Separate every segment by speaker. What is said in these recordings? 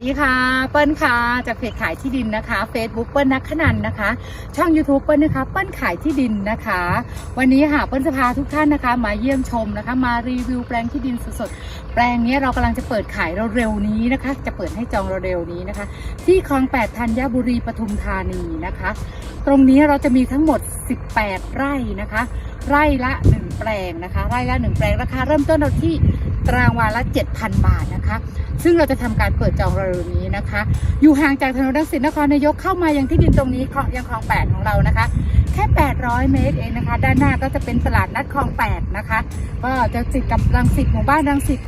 Speaker 1: สวัสดีค่ะ เปิ้ลค่ะจากเพจขายที่ดินนะคะ Facebook เปิ้ลนักขนันนะคะ ช่อง YouTube เปิ้ลนะคะ เปิ้ลขายที่ดินนะคะ วันนี้ค่ะเปิ้ลจะพาทุกท่านนะคะ มาเยี่ยมชมนะคะ มารีวิวแปลงที่ดินสดๆแปลงนี้เรากำลังจะเปิดขายเร็วๆนี้นะคะ จะเปิดให้จองเร็วๆนี้นะคะ ที่คลองแปดธัญบุรีปทุมธานีนะคะ ตรงนี้เราจะมีทั้งหมด 18 ไร่นะคะ ไร่ละ 1 แปลงนะคะ ไร่ละ 1 แปลงราคาเริ่มต้นเราที่ รางวาละ7,000 บาทนะคะ ซึ่งเราจะทำการเปิดจองเร็วนี้นะคะ อยู่ห่างจากถนนรังสิตนครนายกเข้ามายังที่ดินตรงนี้คลองยังคลองแปดของเรานะคะ แค่ 800 เมตรเองนะคะ ด้านหน้าก็จะเป็นตลาดนัดคลองแปดนะคะ ก็จะติดกับรังสิตหมู่บ้านรังสิต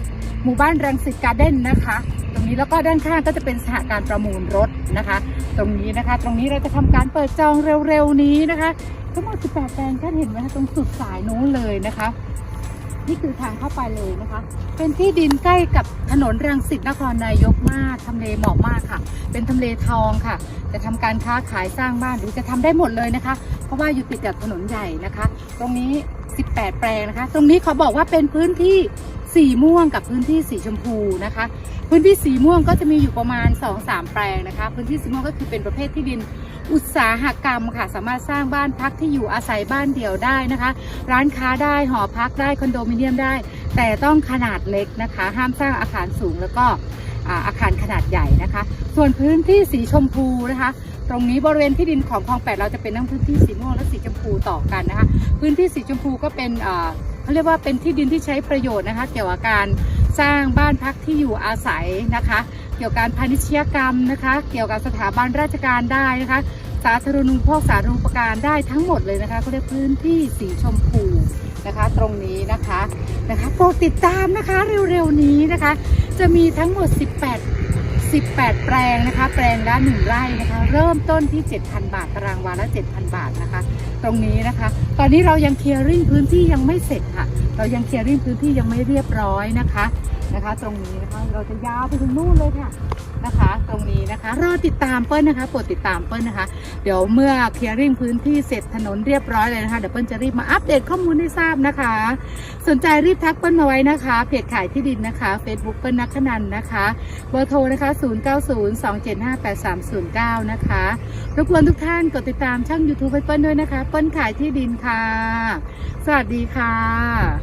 Speaker 1: หมู่บ้านรังสิตการ์เด้นนะคะ ตรงนี้แล้วก็ด้านข้างก็จะเป็นสหการประมูลรถนะคะ ตรงนี้นะคะ ตรงนี้เราจะทำการเปิดจองเร็วๆนี้นะคะทั้งหมด18แปลงท่านเห็นไหมคะตรงสุดสายนู้นเลยนะคะ นี่คือทางเข้าไปเลยนะคะ เป็นที่ดินใกล้กับถนนรังสิตนครนายกมากทำเลเหมาะมากค่ะ เป็นทำเลทองค่ะ จะทำการค้าขายสร้างบ้านหรือจะทำได้หมดเลยนะคะ เพราะว่าอยู่ติดกับถนนใหญ่นะคะ ตรงนี้ 18 แปลงนะคะ ตรงนี้เขาบอกว่าเป็นพื้นที่ สีม่วงกับพื้นที่สีชมพูนะคะ พื้นที่สีม่วงก็จะมีอยู่ประมาณ 2-3 แปลงนะคะ พื้นที่สีม่วงก็คือเป็นประเภทที่ดินอุตสาหกรรมค่ะ สามารถสร้างบ้านพักที่อยู่อาศัยบ้านเดี่ยวได้นะคะ ร้านค้าได้หอพักได้คอนโดมิเนียมได้ แต่ต้องขนาดเล็กนะคะ ห้ามสร้างอาคารสูงแล้วก็อาอาคารขนาดใหญ่นะคะ ส่วนพื้นที่สีชมพูนะคะ ตรงนี้บริเวณที่ดินของคลองแปดเราจะเป็นทั้งพื้นที่สีม่วงและสีชมพูต่อกันนะคะ พื้นที่สีชมพูก็เป็นอ่า เขาเรียกว่าเป็นที่ดินที่ใช้ประโยชน์นะคะเกี่ยวกับการสร้างบ้านพักที่อยู่อาศัยนะคะ เกี่ยวกับการพาณิชยกรรมนะคะ เกี่ยวกับสถาบันราชการได้นะคะ สาธารณูปโภคสาธารณูปการได้ทั้งหมดเลยนะคะเขาเรียกพื้นที่สีชมพูนะคะ ตรงนี้นะคะนะคะโปรดติดตามนะคะเร็วๆนี้นะคะ จะมีทั้งหมด 18 18 แปลงนะคะ แปลงละ1ไร่นะคะ เริ่มต้นที่ 7,000 บาทตารางวาละ 7,000 บาทนะคะ ตรงนี้นะคะ ตอนนี้เรายังเคลียร์ริ่งพื้นที่ยังไม่เสร็จค่ะ เรายังเคลียร์ริ่งพื้นที่ยังไม่เรียบร้อยนะคะนะคะ ตรงนี้นะคะเราจะยาวไปถึงนู่นเลยค่ะ นะคะ ตรงนี้นะคะ รอติดตามเปิ้ลนะคะโปรดติดตามเปิ้ลนะคะ เดี๋ยวเมื่อเคลียร์ริ่งพื้นที่เสร็จถนนเรียบร้อยเลยนะคะเดี๋ยวเปิ้ลจะรีบมาอัปเดตข้อมูลให้ทราบนะคะ สนใจรีบทักเปิ้ลมาไว้นะคะเพจขายที่ดินนะคะ Facebook เปิ้ลนักขนันนะคะเบอร์โทรนะคะ 0902758309 นะคะรบกวนทุกท่านกดติดตามช่อง YouTube เปิ้ลด้วยนะคะ เปิ้ลขายที่ดินค่ะ สวัสดีค่ะ